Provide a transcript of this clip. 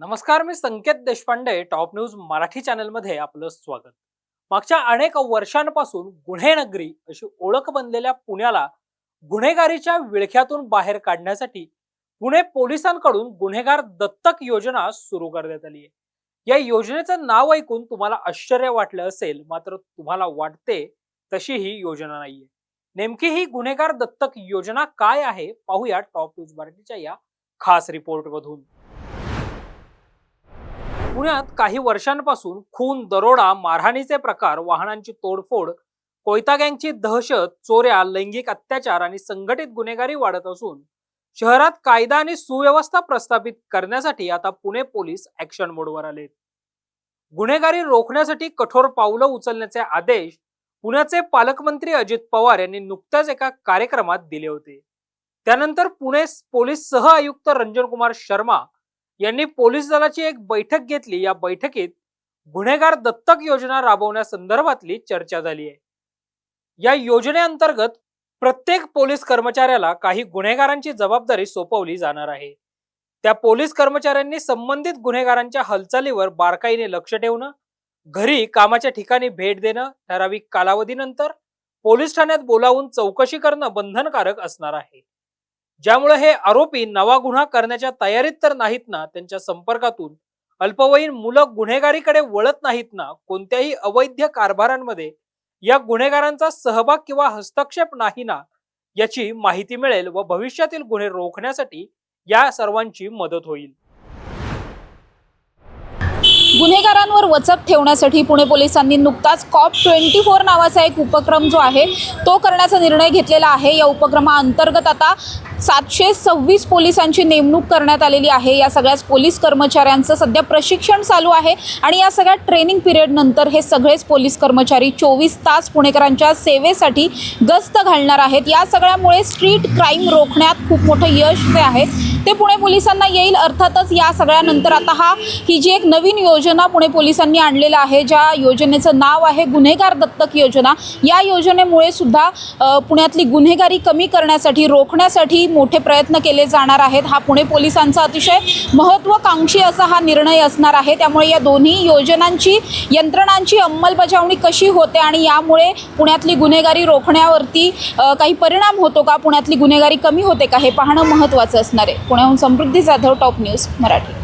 नमस्कार मी Sanket Deshpande top news Marathi चॅनलमध्ये आपलं स्वागत. मागच्या अनेक वर्षांपासून गुन्हेनगरी अशी ओळख बनलेल्या पुण्याला गुन्हेगारीच्या विळख्यातून बाहेर काढण्यासाठी पुणे पोलिसांकडून गुन्हेगार दत्तक योजना सुरू करण्यात आली आहे. या योजनेचं नाव ऐकून तुम्हाला आश्चर्य वाटलं असेल मात्र तुम्हाला वाटते तशी ही योजना नाहीये. नेमकी ही गुन्हेगार दत्तक योजना काय आहे? पाहूया टॉप न्यूज मराठीच्या या खास रिपोर्ट मधून पुण्यात काही वर्षांपासून खून दरोडा मारहाणीचे प्रकार वाहनांची तोडफोड कोयता गँगची दहशत चोऱ्या लैंगिक अत्याचार आणि संघटित गुन्हेगारी वाढत असून शहरात कायदा आणि सुव्यवस्था प्रस्थापित करण्यासाठी आता पुणे पोलीस ऍक्शन मोडवर आलेत. गुन्हेगारी रोखण्यासाठी कठोर पावलं उचलण्याचे आदेश पुण्याचे पालकमंत्री अजित पवार यांनी नुकत्याच एका कार्यक्रमात दिले होते. त्यानंतर पुणे पोलीस सह आयुक्त रंजन कुमार शर्मा यांनी पोलीस दलाची एक बैठक घेतली. या बैठकीत गुन्हेगार दत्तक योजना राबवण्यासंदर्भातली चर्चा झाली आहे. या योजनेअंतर्गत प्रत्येक पोलीस कर्मचाऱ्याला काही गुन्हेगारांची जबाबदारी सोपवली जाणार आहे. त्या पोलीस कर्मचाऱ्यांनी संबंधित गुन्हेगारांच्या हालचालीवर बारकाईने लक्ष ठेवणं घरी कामाच्या ठिकाणी भेट देणं ठराविक कालावधीनंतर पोलीस ठाण्यात बोलावून चौकशी करणं बंधनकारक असणार आहे. ज्यामुळे हे आरोपी नवा गुन्हा करण्याच्या तयारीत तर नाहीत ना त्यांच्या संपर्कातून. अल्पवयीन मुलं गुन्हेगारीकडे वळत नाहीत ना कोणत्याही अवैध कारभारांमध्ये या गुन्हेगारांचा सहभाग किंवा हस्तक्षेप नाही ना याची माहिती मिळेल व भविष्यातील गुन्हे रोखण्यासाठी या सर्वांची मदत होईल. गुन्हेगारांवर वचक ठेवण्यासाठी पुणे पोलिसांनी नुकताच कॉप ट्वेंटी फोर नावाचा एक उपक्रम जो आहे तो करण्याचा निर्णय घेतलेला आहे. या उपक्रमाअंतर्गत आता सातशे सव्वीस पोलिसांची नेमणूक करण्यात आलेली आहे. या सगळ्याच पोलीस कर्मचाऱ्यांचं सध्या प्रशिक्षण चालू आहे आणि या सगळ्या ट्रेनिंग पिरियडनंतर हे सगळेच पोलीस कर्मचारी चोवीस तास पुणेकरांच्या सेवेसाठी गस्त घालणार आहेत. या सगळ्यामुळे स्ट्रीट क्राईम रोखण्यात खूप मोठं यश जे आहे ते पुणे पोलिसांना येईल. अर्थातच या सगळ्यानंतर आता हा ही जी एक नवीन योजना पुणे पोलिसांनी आणलेलं आहे ज्या योजनेचं नाव आहे गुन्हेगार दत्तक योजना. या योजनेमुळे सुद्धा पुण्यातली गुन्हेगारी कमी करण्यासाठी रोखण्यासाठी मोठे प्रयत्न केले जाणार आहेत. हा पुणे पोलिसांचा अतिशय महत्त्वाकांक्षी असा हा निर्णय असणार आहे. त्यामुळे या दोन्ही योजनांची यंत्रणांची अंमलबजावणी कशी होते आणि यामुळे पुण्यातली गुन्हेगारी रोखण्यावरती काही परिणाम होतो का? पुण्यातली गुन्हेगारी कमी होते का? हे पाहणं महत्त्वाचं असणार आहे. पुण्याहून समृद्धी जाधव टॉप न्यूज मराठी.